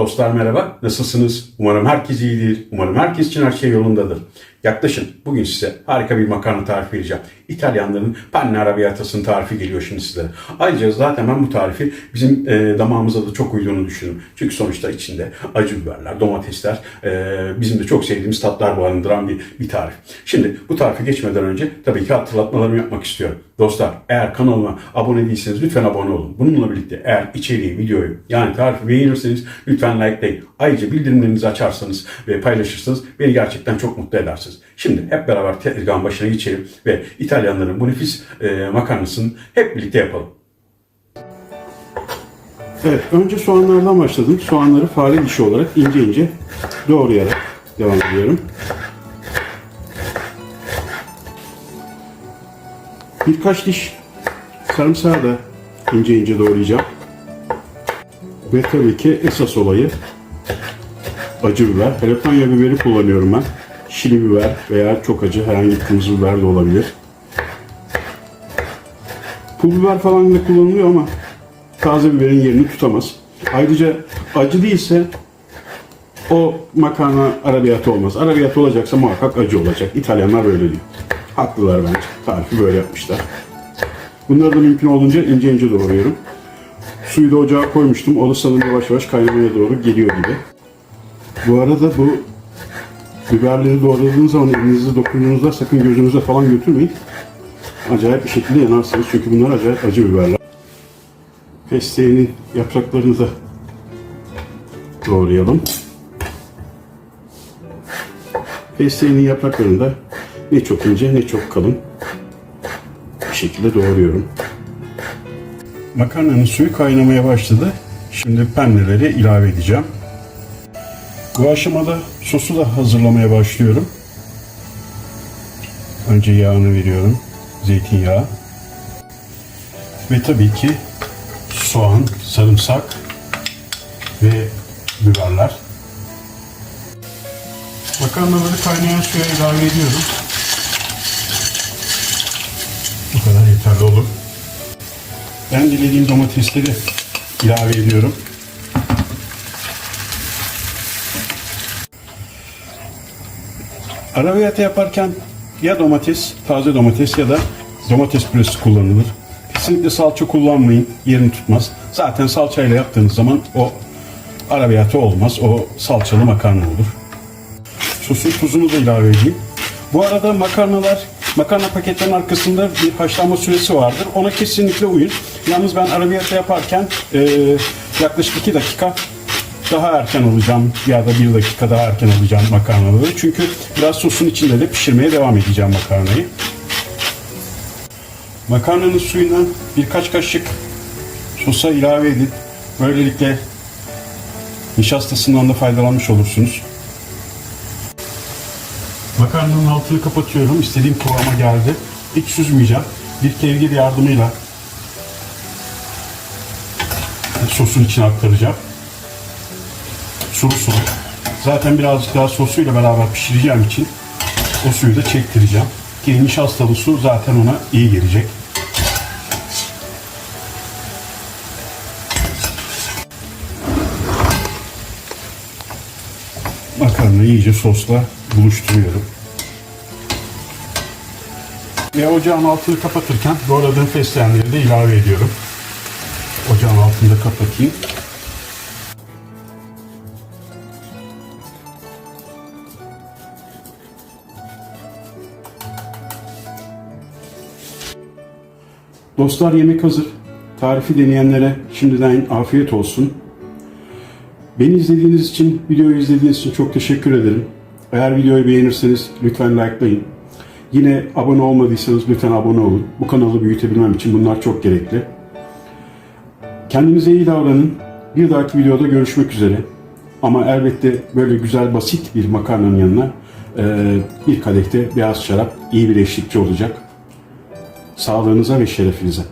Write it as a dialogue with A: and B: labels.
A: Dostlar merhaba, nasılsınız? Umarım herkes iyidir, umarım herkes için her şey yolundadır. Yaklaşın, bugün size harika bir makarna tarifi vereceğim. İtalyanların panne arrabbiatasının tarifi geliyor şimdi sizlere. Ayrıca zaten ben bu tarifi bizim e, damağımıza da çok uyduğunu düşünüyorum. Çünkü sonuçta içinde acı biberler, domatesler, e, bizim de çok sevdiğimiz tatlar barındıran bir, bir tarif. Şimdi bu tarifi geçmeden önce tabii ki hatırlatmalarımı yapmak istiyorum. Dostlar eğer kanalıma abone değilseniz lütfen abone olun. Bununla birlikte eğer içeriği, videoyu yani tarifi beğenirseniz lütfen likelayın. Ayrıca bildirimlerinizi açarsanız ve paylaşırsanız beni gerçekten çok mutlu edersiniz. Şimdi hep beraber tezgahın başına geçelim ve İtalyanların bu nefis e, makarnasını hep birlikte yapalım. Evet, önce soğanlardan başladım. Soğanları fare dişi olarak ince ince doğrayarak devam ediyorum. Birkaç diş sarımsağı da ince ince doğrayacağım. Ve tabii ki esas olayı acı biber. Jalapeno biberi kullanıyorum ben. Şili biber veya çok acı herhangi bir kırmızı biber de olabilir. Pul biber falan da kullanılıyor ama taze biberin yerini tutamaz. Ayrıca acı değilse o makarna arabiyatı olmaz. Arabiyatı olacaksa muhakkak acı olacak. İtalyanlar böyle diyor. Haklılar bence. Tarifi böyle yapmışlar. Bunları da mümkün olduğunca ince ince doğruyorum. Suyu da ocağa koymuştum. O da sanırım yavaş yavaş kaynamaya doğru geliyor gibi. Bu arada bu biberleri doğradığınız zaman elinizde dokunduğunuzda sakın gözünüze falan götürmeyin. Acayip bir şekilde yanarsınız. Çünkü bunlar acayip acı biberler. Fesleğenin yapraklarını da doğrayalım. Fesleğenin yapraklarını da ne çok ince ne çok kalın bir şekilde doğruyorum. Makarnanın suyu kaynamaya başladı. Şimdi penneleri ilave edeceğim. Bu aşamada sosu da hazırlamaya başlıyorum. Önce yağını veriyorum. Zeytinyağı. Ve tabii ki soğan, sarımsak ve biberler. Makarnaları kaynayan suya ilave ediyorum. Bu kadar yeterli olur. Ben dilediğim domatesleri ilave ediyorum. Arabiyata yaparken ya domates, taze domates ya da domates püresi kullanılır. Kesinlikle salça kullanmayın, yerini tutmaz. Zaten salçayla yaptığınız zaman o arabiyata olmaz, o salçalı makarna olur. Sosun tuzunu da ilave edeyim. Bu arada makarnalar, makarna paketlerin arkasında bir haşlanma süresi vardır. Ona kesinlikle uyun. Yalnız ben arabiyata yaparken e, yaklaşık 2 dakika daha erken alacağım ya da 1 dakika daha erken alacağım makarnaları. Çünkü biraz sosun içinde de pişirmeye devam edeceğim makarnayı. Makarnanın suyundan birkaç kaşık sosa ilave edip böylelikle nişastasından da faydalanmış olursunuz. Makarnanın altını kapatıyorum. İstediğim kıvama geldi. Hiç süzmeyeceğim. Bir kevgir yardımıyla sosun içine aktaracağım. Sulu sulu. Zaten birazcık daha sosuyla beraber pişireceğim için o suyu da çektireceğim. Ki nişastalı su zaten ona iyi gelecek. Makarnayı iyice sosla buluşturuyorum. Ve ocağın altını kapatırken doğradığım fesleğenleri de ilave ediyorum. Ocağın altını da kapatayım. Dostlar yemek hazır. Tarifi deneyenlere şimdiden afiyet olsun. Beni izlediğiniz için, videoyu izlediğiniz için çok teşekkür ederim. Eğer videoyu beğenirseniz lütfen likelayın. Yine abone olmadıysanız lütfen abone olun. Bu kanalı büyütebilmem için bunlar çok gerekli. Kendinize iyi davranın. Bir dahaki videoda görüşmek üzere. Ama elbette böyle güzel basit bir makarnanın yanına bir kadehte beyaz şarap iyi bir eşlikçi olacak. Sağlığınıza ve şerefinize.